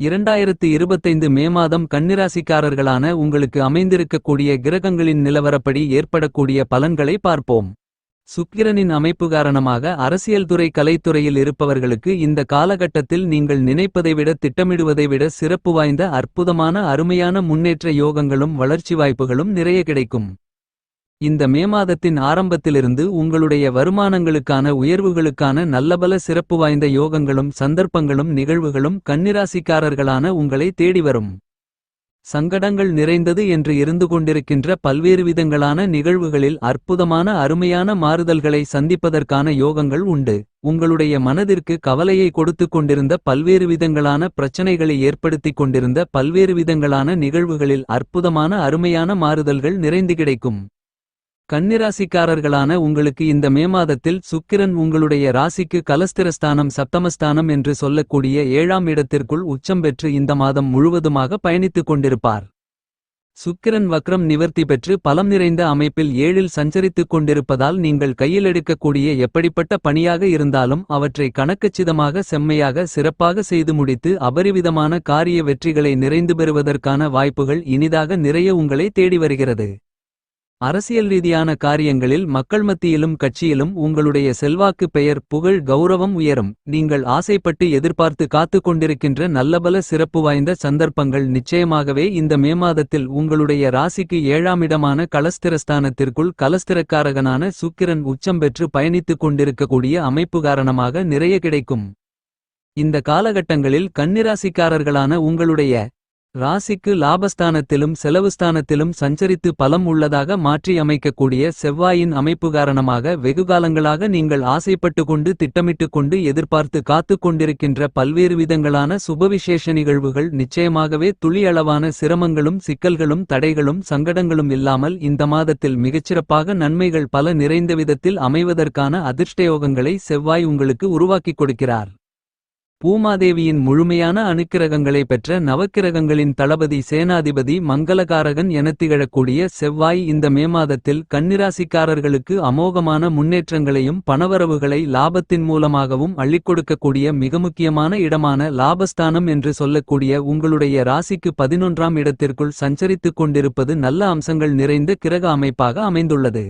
இரண்டாயிரத்து இருபத்தைந்து மே மாதம் கன்னிராசிக்காரர்களான உங்களுக்கு அமைந்திருக்கக்கூடிய கிரகங்களின் நிலவரப்படி ஏற்படக்கூடிய பலன்களை பார்ப்போம். சுக்கிரனின் அமைப்பு காரணமாக அரசியல் துறை கலைத்துறையில் இருப்பவர்களுக்கு இந்த காலகட்டத்தில் நீங்கள் நினைப்பதை விட திட்டமிடுவதை விட சிறப்பு வாய்ந்த அற்புதமான அருமையான முன்னேற்ற யோகங்களும் வளர்ச்சி வாய்ப்புகளும் நிறைய கிடைக்கும். இந்த மே மாதத்தின் ஆரம்பத்திலிருந்து உங்களுடைய வருமானங்களுக்கான உயர்வுகளுக்கான நல்லபல சிறப்பு வாய்ந்த யோகங்களும் சந்தர்ப்பங்களும் நிகழ்வுகளும் கன்னிராசிக்காரர்களான உங்களை தேடி வரும். சங்கடங்கள் நிறைந்தது என்று இருந்து கொண்டிருக்கின்ற பல்வேறு விதங்களான நிகழ்வுகளில் அற்புதமான அருமையான மாறுதல்களை சந்திப்பதற்கான யோகங்கள் உண்டு. உங்களுடைய மனதிற்கு கவலையை கொடுத்துக் கொண்டிருந்த பல்வேறு விதங்களான பிரச்சனைகளை ஏற்படுத்திக் கொண்டிருந்த பல்வேறு விதங்களான நிகழ்வுகளில் அற்புதமான அருமையான மாறுதல்கள் நிறைந்து கிடைக்கும். கன்னிராசிக்காரர்களான உங்களுக்கு இந்த மே மாதத்தில் சுக்கிரன் உங்களுடைய ராசிக்கு கலஸ்திரஸ்தானம் சப்தமஸ்தானம் என்று சொல்லக்கூடிய ஏழாம் இடத்திற்குள் உச்சம் பெற்று இந்த மாதம் முழுவதுமாக பயணித்துக் கொண்டிருப்பார். சுக்கிரன் வக்ரம் நிவர்த்தி பெற்று பலம் நிறைந்த அமைப்பில் ஏழில் சஞ்சரித்துக் கொண்டிருப்பதால் நீங்கள் கையில் எடுக்கக்கூடிய எப்படிப்பட்ட பணியாக இருந்தாலும் அவற்றை கணக்கச்சிதமாக செம்மையாக சிறப்பாக செய்து முடித்து அபரிவிதமான காரிய வெற்றிகளை நிறைந்து பெறுவதற்கான வாய்ப்புகள் இனிதாக நிறைய உங்களை தேடி வருகிறது. அரசியல் ரீதியான காரியங்களில் மக்கள் மத்தியிலும் கட்சியிலும் உங்களுடைய செல்வாக்கு பெயர் புகழ் கௌரவம் உயரும். நீங்கள் ஆசைப்பட்டு எதிர்பார்த்து காத்துக் கொண்டிருக்கின்ற நல்லபல சிறப்பு வாய்ந்த சந்தர்ப்பங்கள் நிச்சயமாகவே இந்த மே மாதத்தில் உங்களுடைய ராசிக்கு ஏழாம் இடமான கலஸ்திரஸ்தானத்திற்குள் கலஸ்திரக்காரகனான சுக்கிரன் உச்சம் பெற்று பயணித்துக் கொண்டிருக்கக்கூடிய அமைப்பு காரணமாக நிறைய கிடைக்கும். இந்த காலகட்டங்களில் கன்னிராசிக்காரர்களான உங்களுடைய ராசிக்கு லாபஸ்தானத்திலும் செலவுஸ்தானத்திலும் சஞ்சரித்து பலம் உள்ளதாக மாற்றி அமைக்கக்கூடிய செவ்வாயின் அமைப்பு காரணமாக வெகுகாலங்களாக நீங்கள் ஆசைப்பட்டு கொண்டு திட்டமிட்டுக் கொண்டு எதிர்பார்த்து காத்துக் கொண்டிருக்கின்ற பல்வேறு விதங்களான சுபவிசேஷ நிகழ்வுகள் நிச்சயமாகவே துளியளவான சிரமங்களும் சிக்கல்களும் தடைகளும் சங்கடங்களும் இல்லாமல் இந்த மாதத்தில் மிகச்சிறப்பாக நன்மைகள் பல நிறைந்த விதத்தில் அமைவதற்கான அதிர்ஷ்டயோகங்களை செவ்வாய் உங்களுக்கு உருவாக்கிக் கொடுக்கிறார். பூமாதேவியின் முழுமையான அணுக்கிரகங்களை பெற்ற நவக்கிரகங்களின் தளபதி சேனாதிபதி மங்களகாரகன் என திகழக்கூடிய செவ்வாய் இந்த மே மாதத்தில் கன்னிராசிக்காரர்களுக்கு அமோகமான முன்னேற்றங்களையும் பணவரவுகளை லாபத்தின் மூலமாகவும் அள்ளிக் கொடுக்கக்கூடிய மிக முக்கியமான இடமான லாபஸ்தானம் என்று சொல்லக்கூடிய உங்களுடைய ராசிக்கு பதினொன்றாம் இடத்திற்குள் சஞ்சரித்துக் கொண்டிருப்பது நல்ல அம்சங்கள் நிறைந்த கிரக அமைப்பாக அமைந்துள்ளது.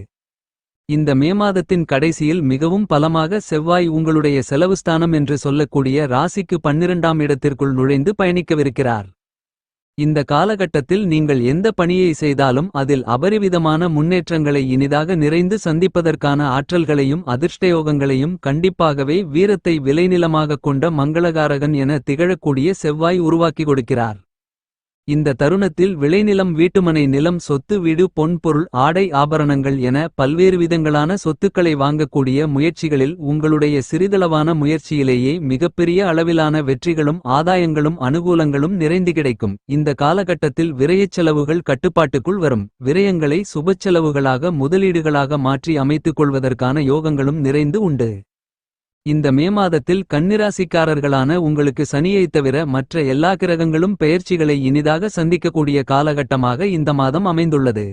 இந்த மே மாதத்தின் கடைசியில் மிகவும் பலமாக செவ்வாய் உங்களுடைய செலவுஸ்தானம் என்று சொல்லக்கூடிய ராசிக்கு பன்னிரண்டாம் இடத்திற்குள் நுழைந்து பயணிக்கவிருக்கிறார். இந்த காலகட்டத்தில் நீங்கள் எந்த பணியை செய்தாலும் அதில் அபரிவிதமான முன்னேற்றங்களை இனிதாக நிறைந்து சந்திப்பதற்கான ஆற்றல்களையும் அதிர்ஷ்டயோகங்களையும் கண்டிப்பாகவே வீரத்தை விளைநிலமாகக் கொண்ட மங்களகாரகன் என திகழக்கூடிய செவ்வாய் உருவாக்கி கொடுக்கிறார். இந்த தருணத்தில் விளைநிலம் வீட்டுமனை நிலம் சொத்து வீடு பொன் பொருள் ஆடை ஆபரணங்கள் என பல்வேறு விதங்களான சொத்துக்களை வாங்கக்கூடிய முயற்சிகளில் உங்களுடைய சிறிதளவான முயற்சியிலேயே மிகப்பெரிய அளவிலான வெற்றிகளும் ஆதாயங்களும் அனுகூலங்களும் நிறைந்து கிடைக்கும். இந்த காலகட்டத்தில் விரயச் செலவுகள் கட்டுப்பாட்டுக்குள் வரும். விரயங்களை சுபச்செலவுகளாக முதலீடுகளாக மாற்றி அமைத்துக் கொள்வதற்கான யோகங்களும் நிறைந்து உண்டு. இந்த மே மாதத்தில் கன்னிராசிக்காரர்களான உங்களுக்கு சனியைத் தவிர மற்ற எல்லா கிரகங்களும் பெயர்ச்சிகளை இனிதாக சந்திக்கக்கூடிய காலகட்டமாக இந்த மாதம் அமைந்துள்ளது.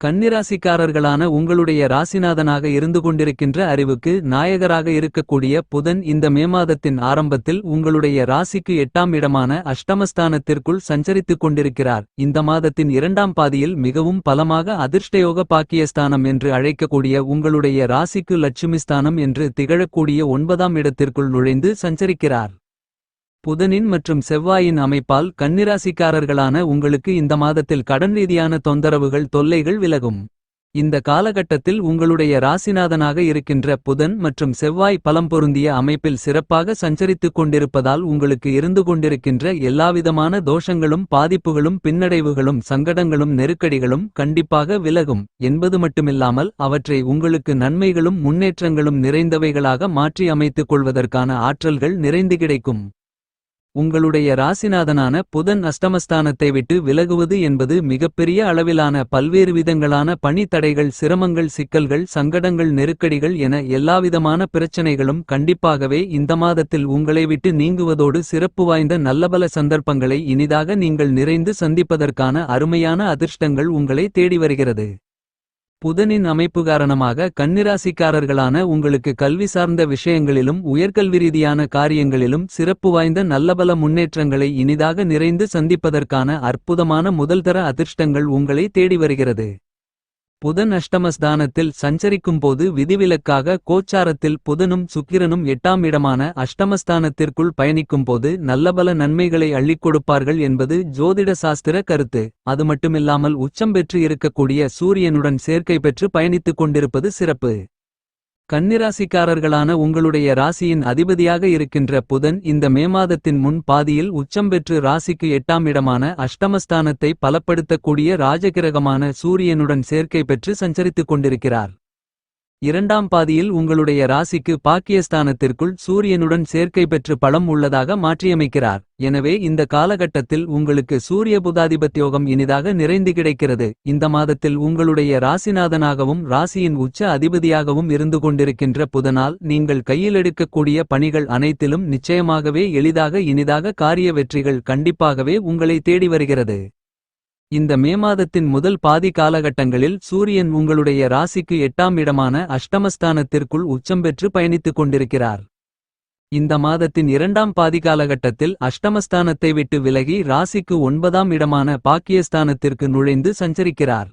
கன்னிராசிக்காரர்களான உங்களுடைய ராசிநாதனாக இருந்து கொண்டிருக்கின்ற அறிவுக்கு நாயகராக இருக்கக்கூடிய புதன் இந்த மே மாதத்தின் ஆரம்பத்தில் உங்களுடைய ராசிக்கு எட்டாம் இடமான அஷ்டமஸ்தானத்திற்குள் சஞ்சரித்துக் கொண்டிருக்கிறார். இந்த மாதத்தின் இரண்டாம் பாதியில் மிகவும் பலமாக அதிர்ஷ்டயோக பாக்கியஸ்தானம் என்று அழைக்கக்கூடிய உங்களுடைய ராசிக்கு லட்சுமிஸ்தானம் என்று திகழக்கூடிய ஒன்பதாம் இடத்திற்குள் நுழைந்து சஞ்சரிக்கிறார். புதனின் மற்றும் செவ்வாயின் அமைப்பால் கன்னிராசிக்காரர்களான உங்களுக்கு இந்த மாதத்தில் கடன் ரீதியான தொந்தரவுகள் தொல்லைகள் விலகும். இந்த காலகட்டத்தில் உங்களுடைய ராசிநாதனாக இருக்கின்ற புதன் மற்றும் செவ்வாய் பலம் பொருந்திய அமைப்பில் சிறப்பாக சஞ்சரித்துக் கொண்டிருப்பதால் உங்களுக்கு இருந்து கொண்டிருக்கின்ற எல்லாவிதமான தோஷங்களும் பாதிப்புகளும் பின்னடைவுகளும் சங்கடங்களும் நெருக்கடிகளும் கண்டிப்பாக விலகும் என்பது மட்டுமில்லாமல் அவற்றை உங்களுக்கு நன்மைகளும் முன்னேற்றங்களும் நிறைந்தவைகளாக மாற்றி அமைத்துக் கொள்வதற்கான ஆற்றல்கள் நிறைந்து கிடைக்கும். உங்களுடைய ராசிநாதனான புதன் அஷ்டமஸ்தானத்தை விட்டு விலகுவது என்பது மிகப்பெரிய அளவிலான பல்வேறு விதங்களான பணித்தடைகள் சிரமங்கள் சிக்கல்கள் சங்கடங்கள் நெருக்கடிகள் என எல்லாவிதமான பிரச்சனைகளும் கண்டிப்பாகவே இந்த மாதத்தில் உங்களை விட்டு நீங்குவதோடு சிறப்பு வாய்ந்த நல்லபல சந்தர்ப்பங்களை இனிதாக நீங்கள் நிறைந்து சந்திப்பதற்கான அருமையான அதிர்ஷ்டங்கள் உங்களை தேடி வருகிறது. புதனின் அமைப்பு காரணமாக கன்னிராசிக்காரர்களான உங்களுக்கு கல்வி சார்ந்த விஷயங்களிலும் உயர்கல்வி ரீதியான காரியங்களிலும் சிறப்பு வாய்ந்த நல்லபல முன்னேற்றங்களை இனிதாக நிறைந்து சந்திப்பதற்கான அற்புதமான முதல்தர அதிர்ஷ்டங்கள் உங்களை தேடி வருகிறது. புதன் அஷ்டமஸ்தானத்தில் சஞ்சரிக்கும்போது விதிவிலக்காக கோச்சாரத்தில் புதனும் சுக்கிரனும் எட்டாம் இடமான அஷ்டமஸ்தானத்திற்குள் பயணிக்கும்போது நல்லபல நன்மைகளை அள்ளிக் கொடுப்பார்கள் என்பது ஜோதிட சாஸ்திர கருத்து. அது மட்டுமில்லாமல் உச்சம் பெற்று இருக்கக்கூடிய சூரியனுடன் சேர்க்கை பெற்று பயணித்துக் கொண்டிருப்பது சிறப்பு. கன்னிராசிக்காரர்களான உங்களுடைய ராசியின் அதிபதியாக இருக்கின்ற புதன் இந்த மே மாதத்தின் முன் பாதியில் உச்சம் பெற்று ராசிக்கு எட்டாம் இடமான அஷ்டமஸ்தானத்தை பலப்படுத்தக்கூடிய ராஜகிரகமான சூரியனுடன் சேர்க்கை பெற்று சஞ்சரித்துக் கொண்டிருக்கிறார். இரண்டாம் பாதியில் உங்களுடைய ராசிக்கு பாக்கியஸ்தானத்திற்குள் சூரியனுடன் சேர்க்கை பெற்று பலம் உள்ளதாக மாற்றியமைக்கிறார். எனவே இந்த காலகட்டத்தில் உங்களுக்கு சூரிய புதாதிபத்தியோகம் இனிதாக நிறைந்து கிடைக்கிறது. இந்த மாதத்தில் உங்களுடைய ராசிநாதனாகவும் ராசியின் உச்ச அதிபதியாகவும் இருந்து கொண்டிருக்கின்ற புதனால் நீங்கள் கையில் எடுக்கக்கூடிய பணிகள் அனைத்திலும் நிச்சயமாகவே எளிதாக இனிதாக காரிய வெற்றிகள் கண்டிப்பாகவே உங்களை தேடி வருகிறது. இந்த மே மாதத்தின் முதல் பாதி காலகட்டங்களில் சூரியன் உங்களுடைய ராசிக்கு எட்டாம் இடமான அஷ்டமஸ்தானத்திற்குள் உச்சம் பெற்று பயணித்துக் கொண்டிருக்கிறார். இந்த மாதத்தின் இரண்டாம் பாதி காலகட்டத்தில் அஷ்டமஸ்தானத்தை விட்டு விலகி ராசிக்கு ஒன்பதாம் இடமான பாக்கியஸ்தானத்திற்கு நுழைந்து சஞ்சரிக்கிறார்.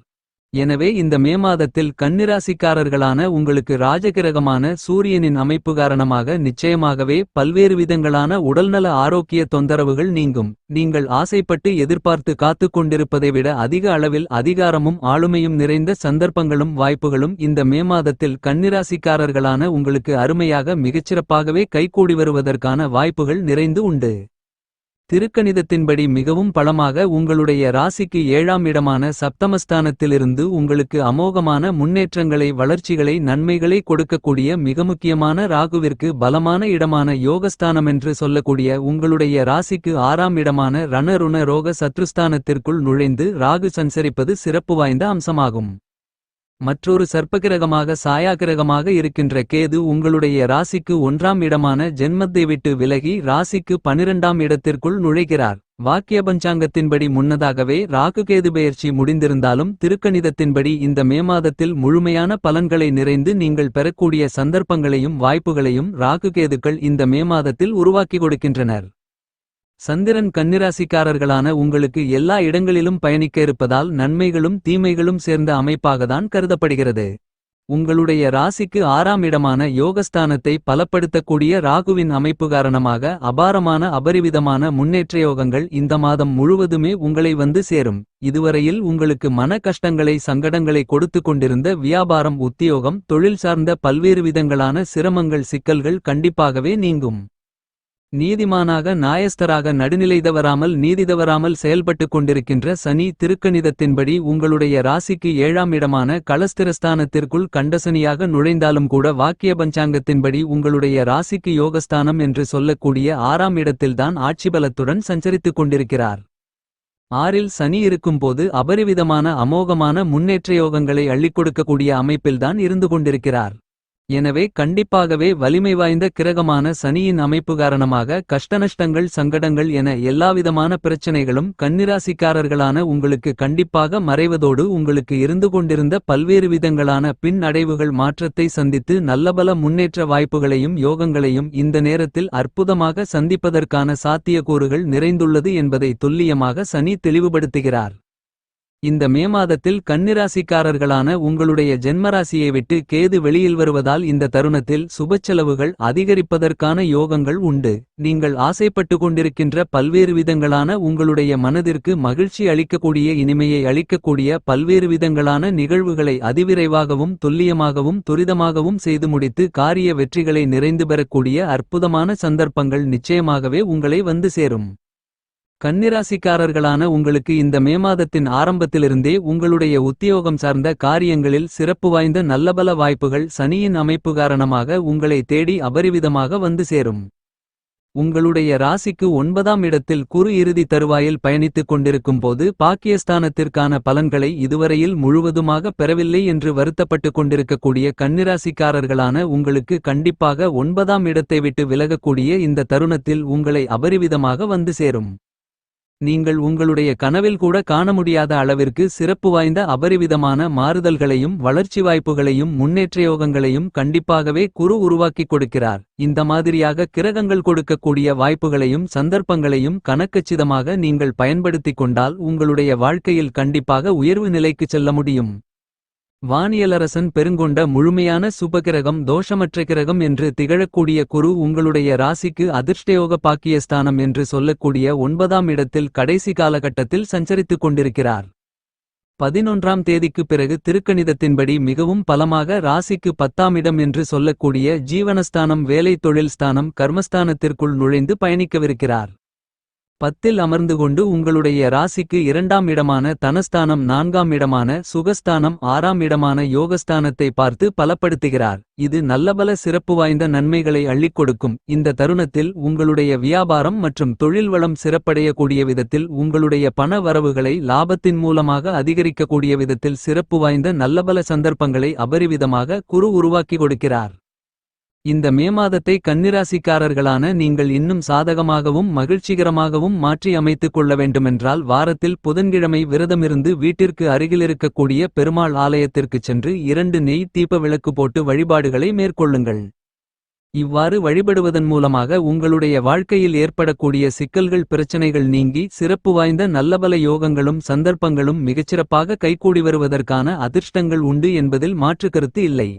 எனவே இந்த மே மாதத்தில் கன்னிராசிக்காரர்களான உங்களுக்கு ராஜகிரகமான சூரியனின் அமைப்பு காரணமாக நிச்சயமாகவே பல்வேறு விதங்களான உடல்நல ஆரோக்கிய தொந்தரவுகள் நீங்கும். நீங்கள் ஆசைப்பட்டு எதிர்பார்த்து காத்துக் கொண்டிருப்பதை விட அதிக அளவில் அதிகாரமும் ஆளுமையும் நிறைந்த சந்தர்ப்பங்களும் வாய்ப்புகளும் இந்த மே மாதத்தில் கன்னிராசிக்காரர்களான உங்களுக்கு அருமையாக மிகச்சிறப்பாகவே கைகூடி வருவதற்கான வாய்ப்புகள் நிறைந்து உண்டு. திருக்கணிதத்தின்படி மிகவும் பலமாக உங்களுடைய ராசிக்கு ஏழாம் இடமான சப்தமஸ்தானத்திலிருந்து உங்களுக்கு அமோகமான முன்னேற்றங்களை வளர்ச்சிகளை நன்மைகளை கொடுக்கக்கூடிய மிக முக்கியமான ராகுவிற்கு பலமான இடமான யோகஸ்தானமென்று சொல்லக்கூடிய உங்களுடைய ராசிக்கு ஆறாம் இடமான ரணருண ரோக சத்ருஸ்தானத்திற்குள் நுழைந்து ராகு சஞ்சரிப்பது சிறப்பு வாய்ந்த அம்சமாகும். மற்றொரு சர்ப்பகிரகமாக சாயாகிரகமாக இருக்கின்ற கேது உங்களுடைய ராசிக்கு ஒன்றாம் இடமான ஜென்மத்தை விட்டு விலகி ராசிக்கு பனிரெண்டாம் இடத்திற்குள் நுழைகிறார். வாக்கிய பஞ்சாங்கத்தின்படி முன்னதாகவே ராகு கேது பெயர்ச்சி முடிந்திருந்தாலும் திருக்கணிதத்தின்படி இந்த மே மாதத்தில் முழுமையான பலன்களை நிறைந்து நீங்கள் பெறக்கூடிய சந்தர்ப்பங்களையும் வாய்ப்புகளையும் ராகு கேதுக்கள் இந்த மே மாதத்தில் உருவாக்கி கொடுக்கின்றனர். சந்திரன் கன்னிராசிக்காரர்களான உங்களுக்கு எல்லா இடங்களிலும் பயணிக்க இருப்பதால் நன்மைகளும் தீமைகளும் சேர்ந்த அமைப்பாகத்தான் கருதப்படுகிறது. உங்களுடைய ராசிக்கு ஆறாம் இடமான யோகஸ்தானத்தை பலப்படுத்தக்கூடிய ராகுவின் அமைப்பு காரணமாக அபாரமான அபரிவிதமான முன்னேற்ற யோகங்கள் இந்த மாதம் முழுவதுமே உங்களை வந்து சேரும். இதுவரையில் உங்களுக்கு மன கஷ்டங்களை சங்கடங்களை கொடுத்து கொண்டிருந்த வியாபாரம் உத்தியோகம் தொழில் சார்ந்த பல்வேறு விதங்களான சிரமங்கள் சிக்கல்கள் கண்டிப்பாகவே நீங்கும். நீதிமானாக நாயஸ்தராக நடுநிலை தவறாமல் நீதி தவறாமல் செயல்பட்டுக் கொண்டிருக்கின்ற சனி திருக்கணிதத்தின்படி உங்களுடைய ராசிக்கு ஏழாம் இடமான களஸ்திரஸ்தானத்திற்குள் கண்டசனியாக நுழைந்தாலும் கூட வாக்கிய பஞ்சாங்கத்தின்படி உங்களுடைய ராசிக்கு யோகஸ்தானம் என்று சொல்லக்கூடிய ஆறாம் இடத்தில்தான் ஆட்சி பலத்துடன் சஞ்சரித்துக் கொண்டிருக்கிறார். ஆறில் சனி இருக்கும்போது அபரிவிதமான அமோகமான முன்னேற்ற யோகங்களை அள்ளிக் கொடுக்கக்கூடிய அமைப்பில்தான் இருந்து கொண்டிருக்கிறார். எனவே கண்டிப்பாகவே வலிமை வாய்ந்த கிரகமான சனியின் அமைப்பு காரணமாக கஷ்டநஷ்டங்கள் சங்கடங்கள் என எல்லாவிதமான பிரச்சனைகளும் கன்னிராசிக்காரர்களான உங்களுக்கு கண்டிப்பாக மறைவதோடு உங்களுக்கு இருந்து கொண்டிருந்த பல்வேறு விதங்களான பின் அடைவுகள் மாற்றத்தை சந்தித்து நல்லபல முன்னேற்ற வாய்ப்புகளையும் யோகங்களையும் இந்த நேரத்தில் அற்புதமாக சந்திப்பதற்கான சாத்தியக்கூறுகள் நிறைந்துள்ளது என்பதை துல்லியமாக சனி தெளிவுபடுத்துகிறார். இந்த மே மாதத்தில் கன்னிராசிக்காரர்களான உங்களுடைய ஜென்மராசியை விட்டு கேது வெளியில் வருவதால் இந்த தருணத்தில் சுபச்செலவுகள் அதிகரிப்பதற்கான யோகங்கள் உண்டு. நீங்கள் ஆசைப்பட்டு கொண்டிருக்கின்ற பல்வேறு விதங்களான உங்களுடைய மனதிற்கு மகிழ்ச்சி அளிக்கக்கூடிய இனிமையை அளிக்கக்கூடிய பல்வேறு விதங்களான நிகழ்வுகளை அதிவிரைவாகவும் துல்லியமாகவும் துரிதமாகவும் செய்து முடித்து காரிய வெற்றிகளை நிறைந்து பெறக்கூடிய அற்புதமான சந்தர்ப்பங்கள் நிச்சயமாகவே உங்களை வந்து சேரும். கன்னிராசிக்காரர்களான உங்களுக்கு இந்த மே மாதத்தின் ஆரம்பத்திலிருந்தே உங்களுடைய உத்தியோகம் சார்ந்த காரியங்களில் சிறப்பு வாய்ந்த நல்லபல வாய்ப்புகள் சனியின் அமைப்பு காரணமாக உங்களை தேடி அபரிவிதமாக வந்து சேரும். உங்களுடைய ராசிக்கு ஒன்பதாம் இடத்தில் குறு இறுதி தருவாயில் பயணித்துக் கொண்டிருக்கும் போது பாக்கியஸ்தானத்திற்கான பலன்களை இதுவரையில் முழுவதுமாக பெறவில்லை என்று வருத்தப்பட்டு கொண்டிருக்கக்கூடிய கன்னிராசிக்காரர்களான உங்களுக்கு கண்டிப்பாக ஒன்பதாம் இடத்தை விட்டு விலகக்கூடிய இந்த தருணத்தில் உங்களை அபரிவிதமாக வந்து சேரும். நீங்கள் உங்களுடைய கனவில் கூட காண முடியாத அளவிற்கு சிறப்பு வாய்ந்த அபரிவிதமான மாறுதல்களையும் வளர்ச்சி வாய்ப்புகளையும் முன்னேற்றயோகங்களையும் கண்டிப்பாகவே குரு உருவாக்கிக் கொடுக்கிறார். இந்த மாதிரியாக கிரகங்கள் கொடுக்கக்கூடிய வாய்ப்புகளையும் சந்தர்ப்பங்களையும் கணக்கச்சிதமாக நீங்கள் பயன்படுத்திக் கொண்டால் உங்களுடைய வாழ்க்கையில் கண்டிப்பாக உயர்வு நிலைக்குச் செல்ல முடியும். வானியலரசன் பெருங்கொண்ட முழுமையான சுபகிரகம் தோஷமற்ற கிரகம் என்று திகழக்கூடிய குரு உங்களுடைய ராசிக்கு அதிர்ஷ்டயோக பாக்கியஸ்தானம் என்று சொல்லக்கூடிய ஒன்பதாம் இடத்தில் கடைசி காலகட்டத்தில் சஞ்சரித்துக் கொண்டிருக்கிறார். பதினொன்றாம் தேதிக்குப் பிறகு திருக்கணிதத்தின்படி மிகவும் பலமாக ராசிக்கு பத்தாம் இடம் என்று சொல்லக்கூடிய ஜீவனஸ்தானம் வேலை தொழில் ஸ்தானம் கர்மஸ்தானத்திற்குள் நுழைந்து பயணிக்கவிருக்கிறார். பத்தில் அமர்ந்து கொண்டு உங்களுடைய ராசிக்கு இரண்டாம் இடமான தனஸ்தானம் நான்காம் இடமான சுகஸ்தானம் ஆறாம் இடமான யோகஸ்தானத்தை பார்த்து பலப்படுத்துகிறார். இது நல்லபல சிறப்பு வாய்ந்த நன்மைகளை அள்ளிக் கொடுக்கும். இந்த தருணத்தில் உங்களுடைய வியாபாரம் மற்றும் தொழில் வளம் சிறப்படையக்கூடிய விதத்தில் உங்களுடைய பண வரவுகளை லாபத்தின் மூலமாக அதிகரிக்கக்கூடிய விதத்தில் சிறப்பு வாய்ந்த நல்லபல சந்தர்ப்பங்களை அபரிவிதமாக குரு உருவாக்கி கொடுக்கிறார். இந்த மே மாதத்தை கன்னிராசிக்காரர்களான நீங்கள் இன்னும் சாதகமாகவும் மகிழ்ச்சிகரமாகவும் மாற்றி அமைத்துக் கொள்ள வேண்டுமென்றால் வாரத்தில் புதன்கிழமை விரதமிருந்து வீட்டிற்கு அருகிலிருக்கக்கூடிய பெருமாள் ஆலயத்திற்குச் சென்று இரண்டு நெய் தீப விளக்கு போட்டு வழிபாடுகளை மேற்கொள்ளுங்கள். இவ்வாறு வழிபடுவதன் மூலமாக உங்களுடைய வாழ்க்கையில் ஏற்படக்கூடிய சிக்கல்கள் பிரச்சனைகள் நீங்கி சிறப்பு வாய்ந்த நல்லபல யோகங்களும் சந்தர்ப்பங்களும் மிகச்சிறப்பாக கைகூடி வருவதற்கான அதிர்ஷ்டங்கள் உண்டு என்பதில் மாற்று கருத்து இல்லை.